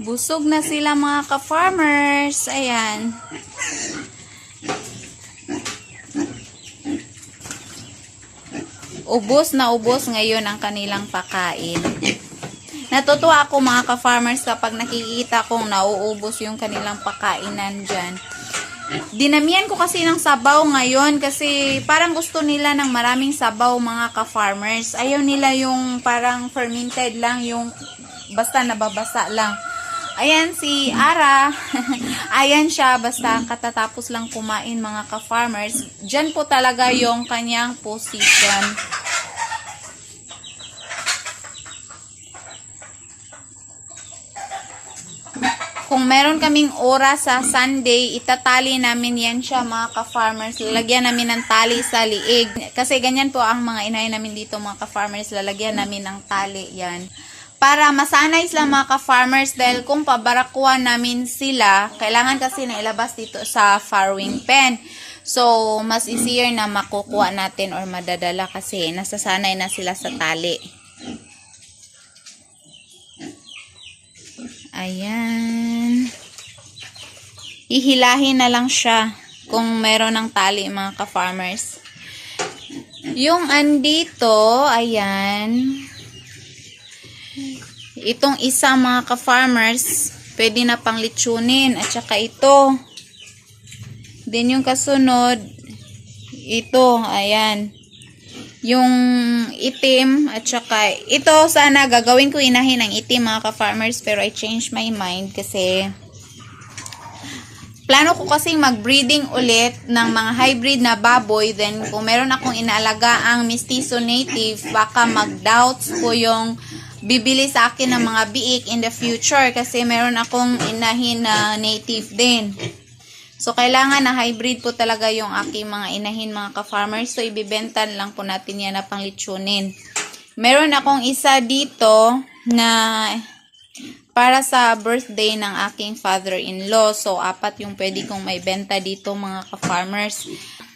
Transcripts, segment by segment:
Busog na sila mga ka-farmers. Ayan. Ubos na ubos ngayon ang kanilang pakain. Natutuwa ako mga ka-farmers kapag nakikita kong nauubos yung kanilang pakainan dyan. Dinamihan ko kasi ng sabaw ngayon kasi parang gusto nila ng maraming sabaw mga ka-farmers. Ayaw nila yung parang fermented lang, yung basta nababasa lang. Ayan si Ara. Ayan siya basta katatapos lang kumain mga ka-farmers. Diyan po talaga yung kanyang position. Kung meron kaming oras sa Sunday, itatali namin yan siya mga ka-farmers. Lalagyan namin ng tali sa liig. Kasi ganyan po ang mga inay namin dito mga ka-farmers. Lalagyan namin ng tali yan. Para masanay sila mga ka-farmers dahil kung pabarakuan namin sila, kailangan kasi na ilabas dito sa farrowing pen. So, mas easier na makukuha natin or madadala kasi nasasanay na sila sa tali. Ayan. Hihilahin na lang siya kung meron ng tali mga ka-farmers. Yung andito, ayan. Itong isa mga ka-farmers, pwede na pang litsunin. At saka ito. Then yung kasunod, ito, ayan. Yung itim, at saka ito sana gagawin ko inahin ng itim mga ka-farmers pero I changed my mind kasi plano ko kasing mag-breeding ulit ng mga hybrid na baboy then kung meron akong inaalaga ang mestizo native baka mag-doubts ko yung bibili sa akin ng mga biik in the future kasi meron akong inahin na native din. So, kailangan na hybrid po talaga yung aking mga inahin mga ka-farmers. So, ibibenta lang po natin yan na pang litsunin. Meron akong isa dito na para sa birthday ng aking father-in-law. So, apat yung pwede kong may benta dito mga ka-farmers.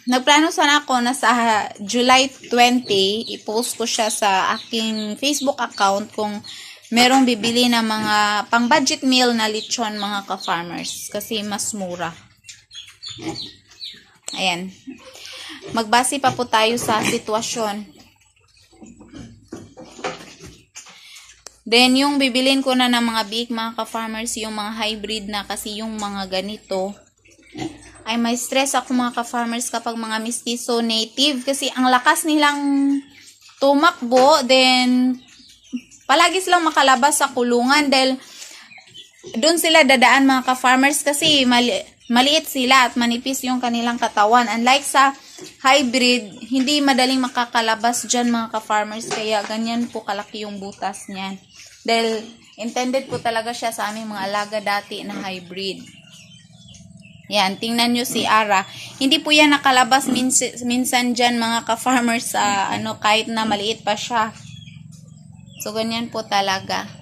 Nagplano sana ako na sa July 20, i-post ko siya sa aking Facebook account kung merong bibili na mga pang-budget meal na lechon mga ka-farmers. Kasi mas mura. Ayan. Magbase pa po tayo sa sitwasyon. Then, yung bibilin ko na ng mga big mga ka-farmers, yung mga hybrid na kasi yung mga ganito, ay may stress ako mga ka-farmers kapag mga mestizo native kasi ang lakas nilang tumakbo, then palagi silang makalabas sa kulungan dahil doon sila dadaan mga ka-farmers kasi mali maliit sila at manipis yung kanilang katawan. Unlike sa hybrid, hindi madaling makakalabas dyan mga ka-farmers kaya ganyan po kalaki yung butas niyan. Dahil intended po talaga siya sa aming mga alaga dati na hybrid. Yan, tingnan nyo si Ara. Hindi po yan nakalabas minsan, minsan dyan mga ka-farmers sa ano, kahit na maliit pa siya. So, ganyan po talaga.